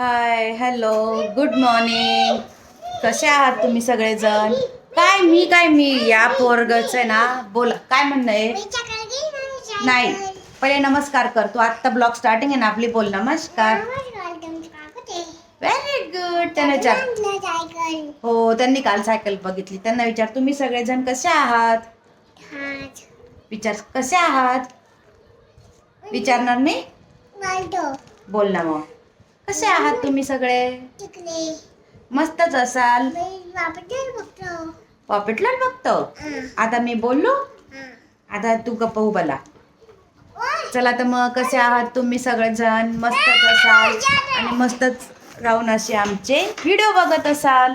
Hi hello good morning कसे आहात तुम्ही सगळेजण? काय मी काय मी या पोरगच आहे ना बोला काय म्हणणं आहे? नाही पहिले नमस्कार कर. तू आत्ता ब्लॉग स्टार्टिंग आहे ना आपली बोल नमस्कार. व्हेरी गुड त्याने विचार हो त्यांनी काल सायकल बघितली. त्यांना विचार तुम्ही सगळेजण कसे आहात? विचार कसे आहात? विचारणार नाही बोल ना मग. कसे आहात तुम्ही सगळे? मस्तच असाल. पॉपेटला बघतो. आता मी बोललो? आता तू गप्प उभाला चला तर मग कसे आहात तुम्ही सगळेजण? मस्तच असाल. आणि मस्तच राहून असे आमचे व्हिडिओ बघत असाल.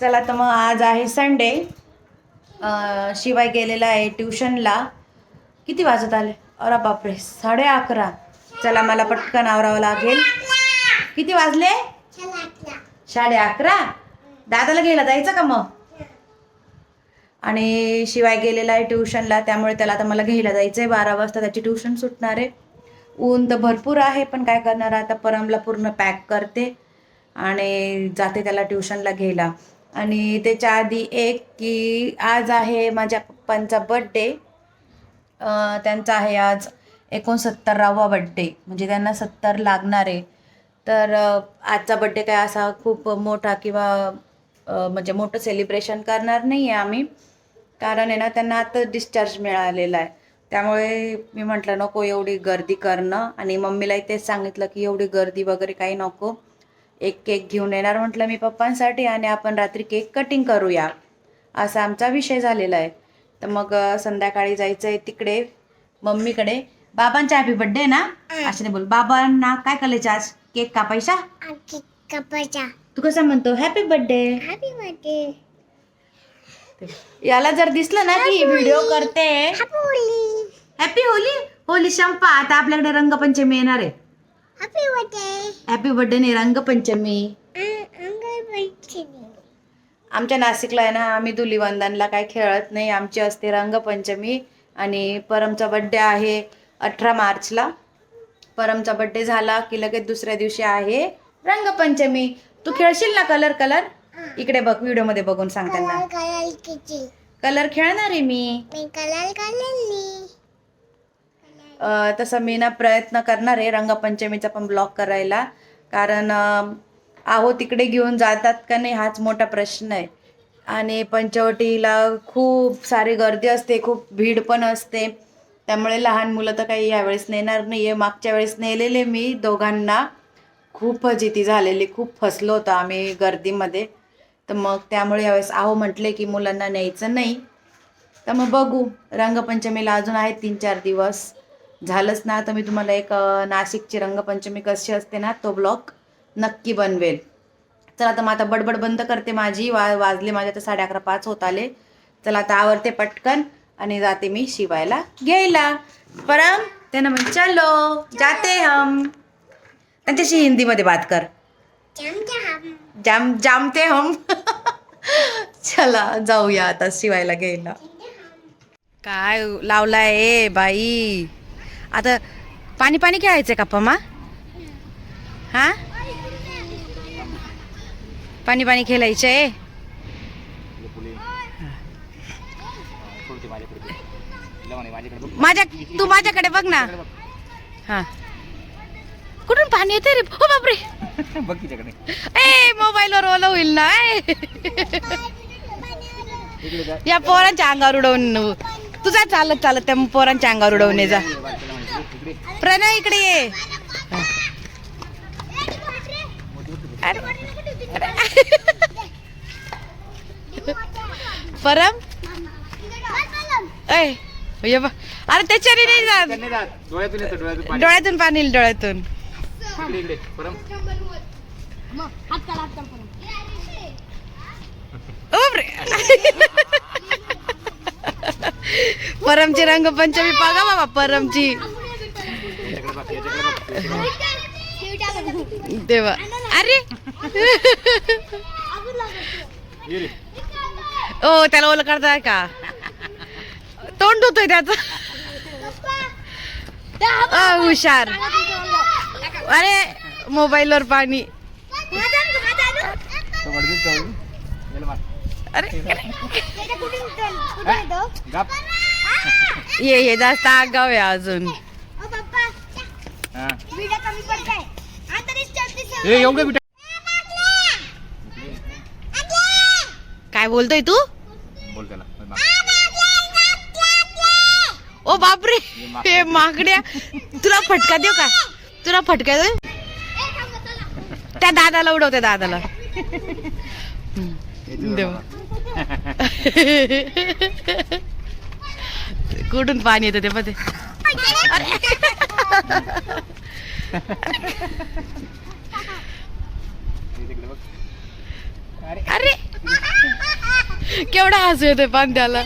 चला तर मग आज आहे संडे शिवाय गेलेला आहे ट्युशनला किती वाजत आले? अरे बापरे साडे अकरा. चला मला पटकन आवरावं लागेल. किती वाजले? साडे अकरा. दादाला घ्यायला जायचं का मग? आणि शिवाय गेलेला आहे ट्युशनला त्यामुळे त्याला आता मला घ्यायला जायचं आहे बारा वाजता त्याची ट्युशन सुटणार आहे. ऊन तर भरपूर आहे पण काय करणार? आता परमला पूर्ण पॅक करते आणि जाते त्याला ट्युशनला घ्यायला. आणि त्याच्या आधी एक की आज आहे माझ्या पप्पांचा बड्डे त्यांचा आहे आज एकोणसत्तरावा बड्डे म्हणजे त्यांना सत्तर लागणार आहे. तर आजचा बड्डे काय असा खूप मोठा किंवा म्हणजे मोठं सेलिब्रेशन करणार नाही आहे आम्ही. कारण आहे ना त्यांना आता डिस्चार्ज मिळालेला आहे. त्यामुळे मी म्हटलं नको एवढी गर्दी करणं. आणि मम्मीलाही तेच सांगितलं की एवढी गर्दी वगैरे काही नको. एक केक घेऊन येणार. म्हटलं मी पप्पांसाठी आणि आपण रात्री केक कटिंग करूया. असा आमचा विषय झालेला आहे. तर मग संध्याकाळी जायचं आहे तिकडे मम्मीकडे. बाबांचा हॅपी बर्थडे ना? अशाने बोल बाबांना काय करायचं आज? केक कापायचा कपाचा तू कसं म्हणतो? हॅपी बर्थडे हॅपी बर्थडे याला जर दिसलं ना की व्हिडिओ करते. हॅपी होली होली संपा आता आपल्याकडे रंगपंचमी येणार आहे. हॅपी बर्थडे हॅपी बर्थडे नाही रंगपंचमी. आमच्या नाशिकला आहे ना आम्ही धुलीवंदनला काय खेळत नाही. आमची असते रंगपंचमी आणि परमचा बड्डे आहे अठरा मार्चला. परमचा बड्डे झाला की लगेच दुसऱ्या दिवशी आहे रंगपंचमी. तू खेळशील ना कलर कलर इकडे बघ व्हिडिओमध्ये बघून सांग त्यांना. कलर खेळणार आहे मी. अ, तसं मी ना प्रयत्न करणार आहे रंगपंचमीचा पण ब्लॉग करायला. कारण अ, आहो तिकडे घेऊन जातात का नाही हाच मोठा प्रश्न आहे. आणि पंचवटीला खूप सारी गर्दी असते खूप भीड पण असते. त्यामुळे लहान मुलं तर काही यावेळेस नेणार नाही आहे मागच्या वेळेस नेलेले मी दोघांना. खूप फजिती झालेली खूप फसलो होतो आम्ही गर्दीमध्ये. तर मग त्यामुळे यावेळेस आहो म्हटले की मुलांना न्यायचं नाही. तर मग बघू. रंगपंचमीला अजून आहेत तीन चार दिवस. झालंच ना तर मी तुम्हाला एक नाशिकची रंगपंचमी कशी असते ना तो ब्लॉग नक्की बनवेल. चला आता मग आता बडबड बंद करते माझी. वा वाजले माझ्या तर साडे अकरा पाच होत आले. चला आता आवरते पटकन. आणि जाते मी शिवायला घ्यायला. परम त्यानं म्हण चलो जाते हम. त्यांच्याशी हिंदीमध्ये बात कर. जाम जामते हम. चला जाऊया आता शिवायला घ्यायला. काय लावलाय ए बाई? आता पाणी पाणी खेळायचंय का पमा हा? पाणी पाणी खेळायचंय माझ्या तू माझ्याकडे बघ ना. हा. कुठून पाणी येते रे? हो बापरे. बघ तिच्याकडे. ए मोबाईलवर ओलं होईल ना ए. इकडे जा. या पोरांच्या अंगावर उडवून तुझा चालत चालत त्या पोरांच्या अंगावर उडवून ये जा. इकडे प्रणय इकडे ये. अरे. परम. ऐ. ये बघ अरे त्याच्याने नाही जात. डोळ्यातून येतं डोळ्यातून पाणी. डोळ्यातून येईल. परमची रंगपंचमी बघा बाबा परमची. देवा. अरे. ओ त्याला ओलं करताय का? तोंड धुतोय त्याच हुशार अरे मोबाईलवर पाणी तो वडील जाऊ गेलं मार. अरे. ये ये जास्त आगाव आहे अजून हा. ए एवढं बिटा काय बोलतोय तू बोल त्याला मार. ओ बापरे हे माकड्या तुला फटका देऊ का? तुला फटका देऊ? त्या दादाला उडव त्या दादाला देव. कुठून पाणी येतं ते मध्ये. अरे. अरे. केवढा हसू येतोय पाणी त्याला.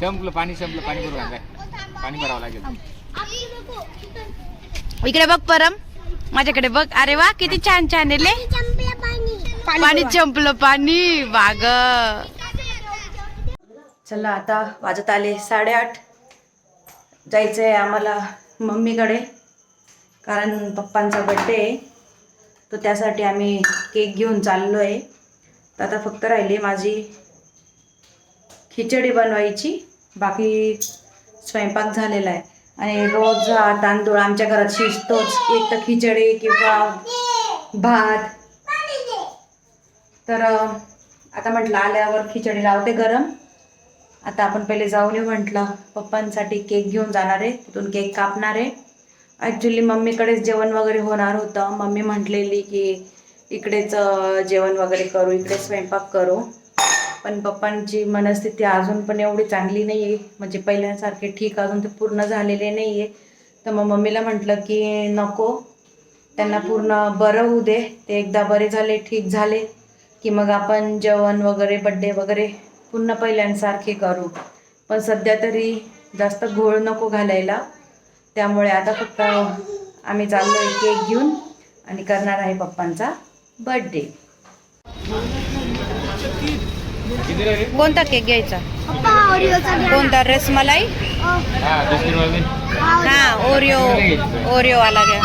संपलं पाणी संपलं पाणी काय पाणी भरावं लागेल. इकडे बघ परम. माझ्याकडे बघ. अरे वा किती छान छान आहे ले. पाणी चंपलं पाणी. बाग चला आता वाजत आले साडेआठ. जायचंय आम्हाला मम्मीकडे कारण पप्पांचा बड्डे आहे. तर त्यासाठी आम्ही केक घेऊन चाललो आहे तर आता फक्त राहिली माझी खिचडी बनवायची. बाकी स्वयंपाक झालेला आहे. आणि रोज हा तांदूळ आमच्या घरात शिजतोच. एक तर खिचडी किंवा भात. तर आता म्हटलं आल्यावर खिचडी लावते गरम. आता आपण पहिले जाऊन येऊ म्हटलं. पप्पांसाठी केक घेऊन जाणार आहे. तिथून केक कापणार आहे. ॲक्च्युली मम्मीकडेच जेवण वगैरे होणार होतं. मम्मी म्हटलेली की इकडेच जेवण वगैरे करू इकडे स्वयंपाक करू. पण पप्पांची मनस्थिती अजून पण एवढी चांगली नाही आहे म्हणजे पहिल्यासारखे ठीक अजून ते पूर्ण झालेले नाही आहे तर मग मम्मीला म्हटलं की नको. त्यांना पूर्ण बरं होऊ दे. ते एकदा बरे झाले ठीक झाले. की मग आपण जेवण वगैरे बड्डे वगैरे पुन्हा पहिल्यांसारखे करू. पण सध्या तरी जास्त घोळ नको घालायला. त्यामुळे आता फक्त आम्ही चाललो आहे केक घेऊन आणि करणार आहे पप्पांचा बड्डे कोणता केक घ्यायचा? कोणता? रसमलाई हा हा ओरिओ ओरिओ वाला घ्या.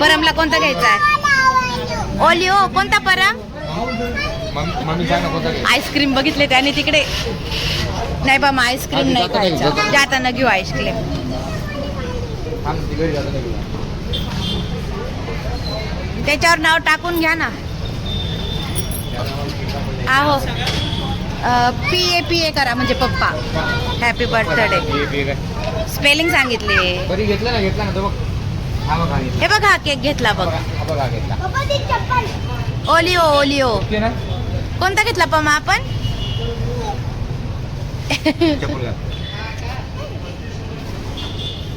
परमला कोणता घ्यायचा आहे? ओलिओ कोणता परम? आईस्क्रीम बघितले त्याने तिकडे. नाही बा मग आईस्क्रीम नाही खायचं. जाताना घेऊ आईस्क्रीम थांब, ती घरी जातो ना घेऊन. त्याच्यावर नाव टाकून घ्या ना. आहो. पी ए पी ए करा म्हणजे पप्पा. Happy birthday. स्पेलिंग सांगितले. कधी घेतला ना घेतला ना तो बघ. हा बघ हा केक घेतला बघ. ओलिओ ओलिओ कोणता घेतला पमा आपण.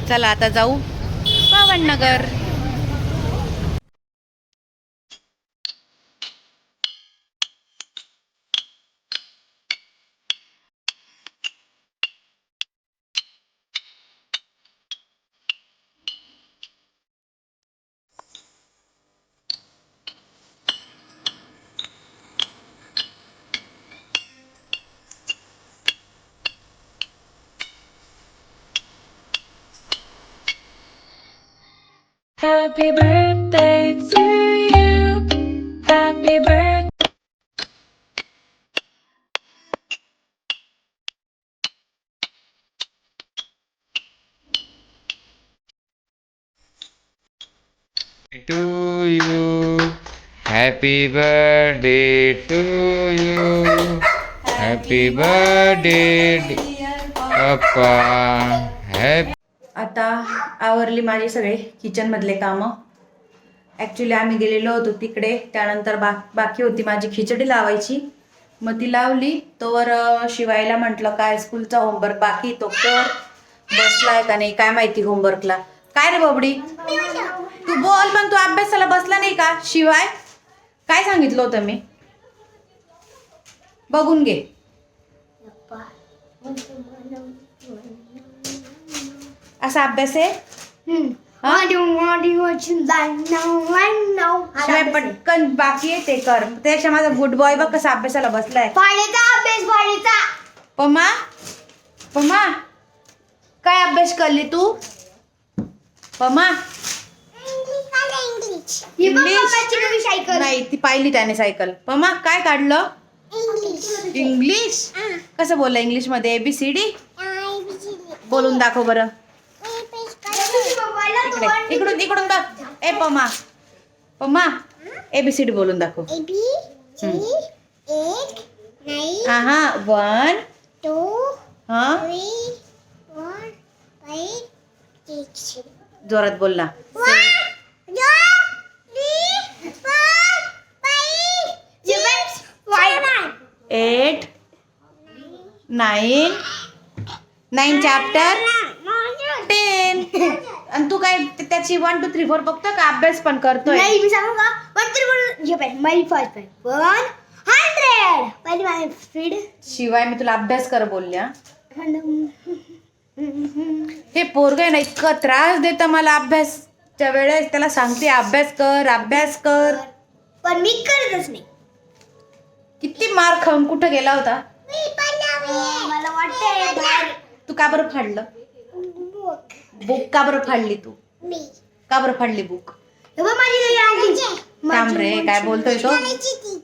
चला आता जाऊ. पावननगर. Happy birthday to you. Happy birthday. To you, happy birthday to you, happy birthday, Papa. Happy. आता आवरली माझी सगळे किचनमधले कामं. ॲक्च्युली आम्ही गेलेलो होतो तिकडे त्यानंतर बा बाकी होती माझी खिचडी लावायची. मग ती लावली तोवर शिवायला म्हटलं काय स्कूलचा होमवर्क बाकी तो कर. बसलाय का नाही काय माहिती होमवर्कला. काय रे बाबडी? तू बोल पण तू अभ्यासाला बसला नाही का? शिवाय? काय सांगितलं होतं मी? बघून घे. असा अभ्यास आहे? शिवाय पटकन बाकी आहे ते कर. त्याच्या माझा गुड बॉय बघ कसा अभ्यासाला बसलाय. पमा? पमा? काय अभ्यास करली तू? पमा? इंग्लिश नाही ती पाहिली त्याने सायकल पमा काय काढलं? इंग्लिश इंग्लिश कसं बोललं इंग्लिशमध्ये ABCD I B C D बोलून दाखव बरं. इकडे इकडून इकडून बघ. ए पमा पमा एबीसीडी बोलून दाखव. ए बी सी एक नाईन हा हा वन टू हा? थ्री फोर फाईव्ह सिक्स जोरात बोल ना. One, two, three, four, five, six, seven. Eight nine nine chapter ten आणि तू काय ते- त्याची वन टू थ्री फोर बघतो का अभ्यास पण करतोय? नाही मी सांगू का? वन तरी म्हणून हे पाहिजे माझी फर्स्ट पाहिजे वन हंड्रेड पहिली माझी स्पीड शिवाय मी तुला अभ्यास कर बोलल्या हे. पोरग आहे ना इतकं त्रास देतं मला अभ्यासच्या वेळेस. त्याला सांगते अभ्यास कर अभ्यास कर. पण मी करतच नाही. किती मार खाऊन कुठं गेला होता? मला वाटतंय तू का बरं फाडलं? बुक का बरं फाडली तू मी का बरं फाडली बुक हे बघ माझी नवी अंगठी. थांब रे काय बोलतोय तो करायची ती.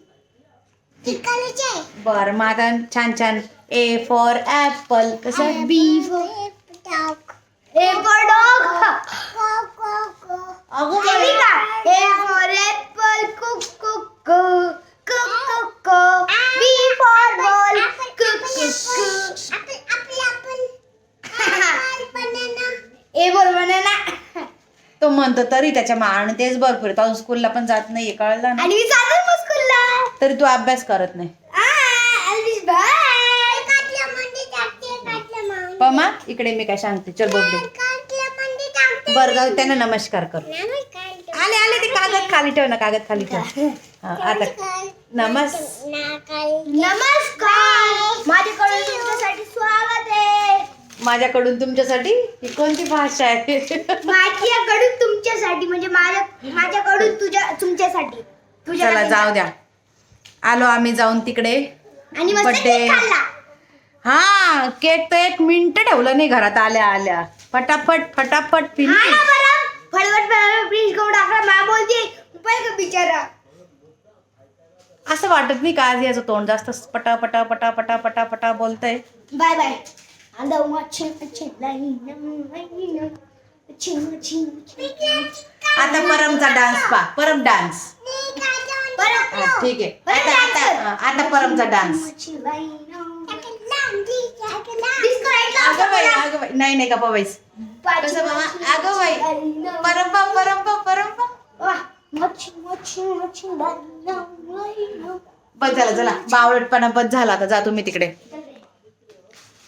ती करायची आहे. बर मग आता छान छान ए फॉर ऍपल कसं B for dog. A for dog. Go, go, go. अगो Ready का? A for apple. Go, go, तो म्हणतो तरी त्याच्या मान तेच भरपूर. तो स्कूलला पण जात नाहीये कळलं ना? आणि मी जातो मग स्कूलला तरी तू अभ्यास करत नाही. अल्विश बाय काटल्या मंदी टाकते काटल्या मंदी पमा इकडे मी काय सांगते चल बोबडे काटल्या मंदी टाकते बरं जाऊ त्यांना नमस्कार कर. नमस्कार आले आले ते कागद खाली ठेव ना कागद खाली ठेव. हा, आता नमस नमस्कार माझ्याकडून तुमच्यासाठी स्वागत आहे माझ्याकडून तुमच्यासाठी ही कोणती भाषा आहे? माझ्याकडून तुमच्यासाठी म्हणजे माझ्या माझ्याकडून तुझ्या तुमच्यासाठी. चला जाऊ द्या. आलो आम्ही जाऊन तिकडे. आणि मस्त Birthday. केक खाल्ला. हा केक तर एक मिनिट ठेवलं नाही घरात आल्या आल्या. फटाफट फटाफट हा फिनिश ना बरं. फळवट फळवट प्लीज गहू टाकला मा बोलते. का बिचारा. असं वाटत नाही का आज याचं तोंड जास्त पटा पटा पटा पटा पटा पटा बोलतय? Bye bye. आता परमचा डान्स पा परम डान्स ठीक आहे. आता आता आता परमचा डान्स अगं बाई अगं बाई. नाही नाही का बाईस. कसं बाबा? अगं बाई. परंपा परंपा परंपा बस झाला चला बावळटपणा बस झाला आता. जा तुम्ही तिकडे.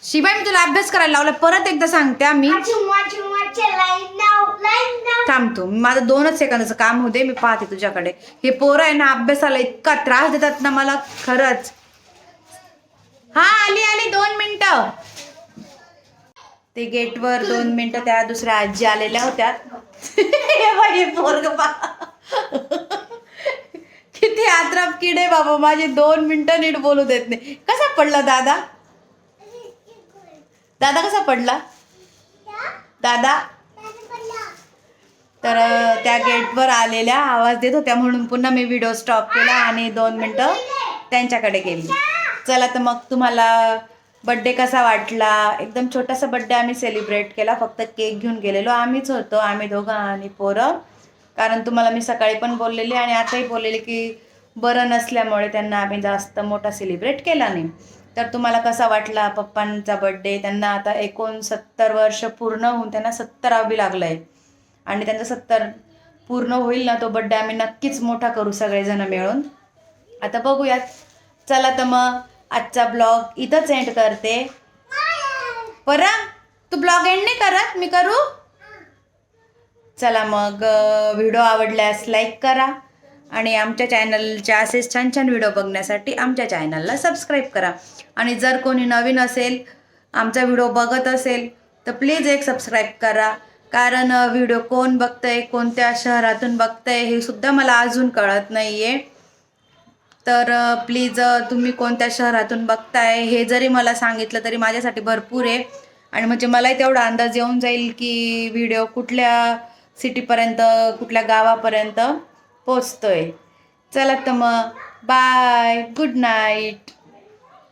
शिवाय मी तुला अभ्यास करायला लावला. परत एकदा सांगते हा मी. थांबतो माझं दोनच सेकंदाचं काम होते मी पाहते तुझ्याकडे. हे पोरं आहे ना अभ्यासाला इतका त्रास देतात ना मला. खरंच. हा आली आली दोन मिनिटं. ते गेटवर दोन मिनिटं त्या दुसऱ्या आजी आलेल्या होत्या. हे पोरग पा किती आत्राप किडे बाबा माझे दोन मिनिटं नीट बोलू देत नाही. कसा पडला दादा? दादा कसा पडला? दादा? तर त्या गेटवर आलेल्या आवाज देत होत्या म्हणून पुन्हा मी व्हिडिओ स्टॉप केला आणि दोन मिनटं त्यांच्याकडे गेली. चला तर मग तुम्हाला बड्डे कसा वाटला? एकदम छोटासा बड्डे आम्ही सेलिब्रेट केला. फक्त केक घेऊन गेलेलो. आम्हीच होतो. आम्ही दोघं आणि पोरं. कारण तुम्हाला मी सकाळी पण बोललेली आणि आताही बोललेली की बरं नसल्यामुळे त्यांना आम्ही जास्त मोठा सेलिब्रेट केला नाही. तर तुम्हाला कसा वाटला पप्पांचा बड्डे त्यांना आता एकोणसत्तर वर्ष पूर्ण होऊन त्यांना सत्तरावी लागलं आहे आणि त्यांचा सत्तर पूर्ण होईल ना तो बड्डे आम्ही नक्कीच मोठा करू सगळेजण मिळून. आता बघूयात. चला तर मग आजचा ब्लॉग इथंच एंड करते. परा तू ब्लॉग एंड नाही करत? मी करू? चला मग व्हिडिओ आवडल्यास लाईक करा. आणि आमच्या चॅनलच्या असेच छान छान व्हिडिओ बघण्यासाठी आमच्या चॅनलला सबस्क्राईब करा. आणि जर कोणी नवीन असेल आमचा व्हिडिओ बघत असेल तर प्लीज एक सबस्क्राईब करा. कारण व्हिडिओ कोण बघतंय कोणत्या शहरातून बघतंय हे सुद्धा मला अजून कळत नाही आहे तर प्लीज तुम्ही कोणत्या शहरातून बघताय हे जरी मला सांगितलं तरी माझ्यासाठी भरपूर आहे. आणि म्हणजे मलाही तेवढा अंदाज येऊन जाईल की व्हिडिओ कुठल्या सिटीपर्यंत कुठल्या गावापर्यंत. पोचतोय. चला तर मग. Bye good night